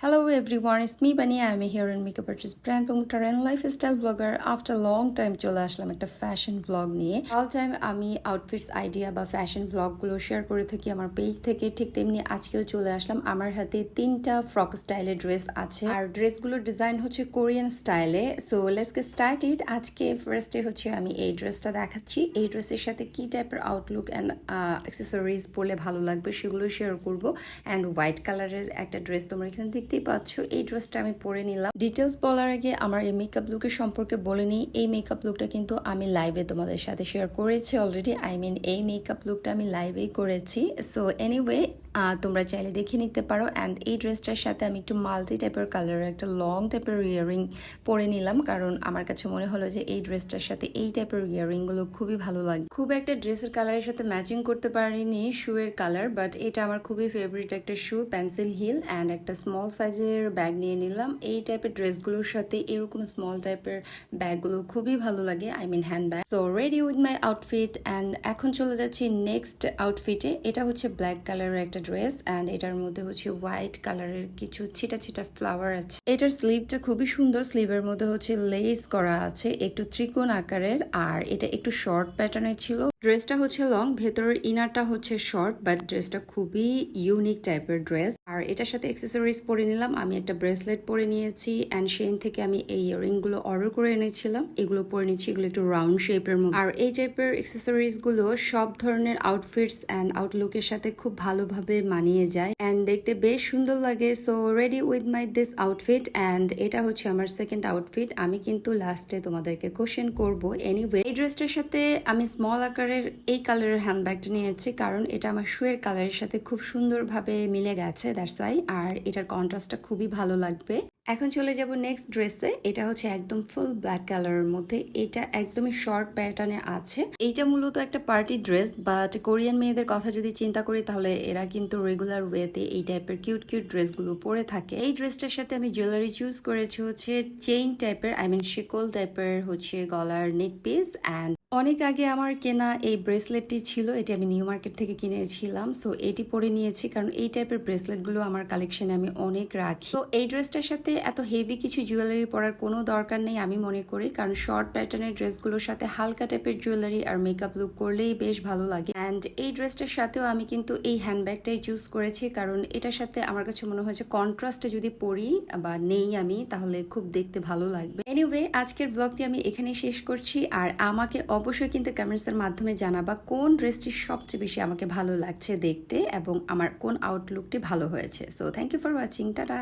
Hello everyone, it's me Bani. I'm here in makeup artist brand promoter and lifestyle vlogger. After long time চলে আসলাম একটা fashion vlog নিয়ে। All time আমি outfits idea বা fashion ভ্লগগুলো share করে থাকি আমার পেজ থেকে। ঠিক তেমনি আজকেও চলে আসলাম। আমার হাতে তিনটা ফ্রক স্টাইলের ড্রেস আছে। আর ড্রেসগুলোর ডিজাইন হচ্ছে কোরিয়ান স্টাইলে so let's get start it আজকে ফার্স্টে হচ্ছে আমি এই ড্রেসটা দেখাচ্ছি। এই ড্রেসের সাথে কি টাইপের আউটলুক অ্যান্ড অ্যাক্সেসরিজ পরলে ভালো লাগবে সেগুলো শেয়ার করব। অ্যান্ড হোয়াইট কালারের একটা ড্রেস তোমরা এখানে দেখতেই পাচ্ছ, এই ড্রেসটা আমি পরে নিলাম। ডিটেলস বলার আগে আমার এই মেকআপ লুকের সম্পর্কে বলে নিই, এই মেকআপ লুকটা কিন্তু আমি লাইভে তোমাদের সাথে শেয়ার করেছি অলরেডি আই মিন এই মেকআপ লুকটা আমি লাইভেই করেছি। সো এনিওয়ে তোমরা চাইলে দেখে নিতে পারো। অ্যান্ড এই ড্রেসটার সাথে আমি একটু মাল্টি টাইপের কালারের একটা লং টাইপের ইয়ারিং পরে নিলাম। কারণ আমার কাছে মনে হলো যে এই ড্রেসটার সাথে এই টাইপের ইয়ারিংগুলো খুবই ভালো লাগে। খুব একটা ড্রেসের কালারের সাথে ম্যাচিং করতে পারিনি শুয়ের কালার বাট এটা আমার খুবই ফেভারিট একটা শু পেন্সিল হিল অ্যান্ড একটা স্মল সাইজের ব্যাগ নিয়ে নিলাম। এই টাইপের ড্রেসগুলোর সাথে এরকম স্মল টাইপের ব্যাগগুলো খুবই ভালো লাগে I mean handbag so ready with my outfit and এখন চলে যাচ্ছি নেক্সট আউটফিটে এটা হচ্ছে ব্ল্যাক কালারের একটা ড্রেস অ্যান্ড এটার মধ্যে হচ্ছে হোয়াইট কালারের কিছু ছিটা ছিটা ফ্লাওয়ার আছে। এটার স্লিভটা খুবই সুন্দর। স্লিভের মধ্যে হচ্ছে লেস করা আছে, একটু ত্রিকোণ আকারের, আর এটা একটু শর্ট প্যাটার্নের ছিল। ড্রেসটা হচ্ছে লং ভেতরের ইনারটা হচ্ছে শর্ট বাট ড্রেসটা খুবই ইউনিক টাইপের ড্রেস আর এটার সাথে অ্যাক্সেসরিজ পরে নিলাম। আমি একটা ব্রেসলেট পরে নিয়েছি অ্যান্ড সেন থেকে আমি এই ইয়ারিংগুলো অর্ডার করে এনেছিলাম। এগুলো পরে নিচ্ছি, এগুলো একটু রাউন্ড শেপের মধ্যে। আর এই টাইপের অ্যাক্সেসরিজগুলো সব ধরনের আউটফিটস অ্যান্ড আউটলুকের সাথে খুব ভালোভাবে মানিয়ে যায়। অ্যান্ড দেখতে বেশ সুন্দর লাগে। So ready with my this outfit and এটা হচ্ছে আমার সেকেন্ড আউটফিট আমি কিন্তু লাস্টে তোমাদেরকে কোশ্চেন করব। এনিওয়ে এই ড্রেসটার সাথে আমি স্মল আকারের এই কালারের হ্যান্ডব্যাগটা নিয়েছি। কারণ এটা আমার শুয়ের কালারের সাথে খুব সুন্দরভাবে মিলে গেছে। দ্যাটস আর এটার কন্ট্রাস্টটা খুবই ভালো লাগবে। এখন চলে যাব নেক্সট ড্রেসে এটা হচ্ছে একদম ফুল ব্ল্যাক কালারের মধ্যে। এটা একদমই শর্ট প্যাটার্নে আছে। এইটা মূলত একটা পার্টি ড্রেস বাট কোরিয়ান মেয়েদের কথা যদি চিন্তা করি, তাহলে এরা কিন্তু রেগুলার ওয়েতে এই টাইপের কিউট কিউট ড্রেসগুলো পরে থাকে। এই ড্রেসটার সাথে আমি জুয়েলারি চুজ করেছি হচ্ছে চেইন টাইপের আই মিন শিকল টাইপের হচ্ছে গলার নেক পিস অ্যান্ড অনেক আগে আমার কেনা এই ব্রেসলেটটি ছিল, এটি আমি নিউ মার্কেট থেকে কিনেছিলাম সো এটি পরে নিয়েছি, কারণ এই টাইপের ব্রেসলেটগুলো আমার কালেকশনে আমি অনেক রাখি। তো এই ড্রেসটার সাথে এত হেভি কিছু জুয়েলারি পরার কোনো দরকার নেই আমি মনে করি, কারণ শর্ট প্যাটার্নের ড্রেসগুলোর সাথে হালকা টাইপের জুয়েলারি আর মেকআপ লুক করলেই বেশ ভালো লাগে। অ্যান্ড এই ড্রেসটার সাথেও আমি কিন্তু এই হ্যান্ডব্যাগটাই চুজ করেছি, কারণ এটার সাথে আমার কাছে মনে হয়েছে কন্ট্রাস্টে যদি পরি বা নেই আমি, তাহলে খুব দেখতে ভালো লাগবে। এনিওয়ে আজকের ব্লগটি আমি এখানে শেষ করছি, আর আমাকে অবশ্যই কিন্তু কমেন্টসের মাধ্যমে জানাবা কোন ড্রেসটি সবচেয়ে বেশি আমাকে ভালো লাগছে দেখতে এবং আমার কোন আউটলুকটি ভালো হয়েছে। So thank you for watching tata.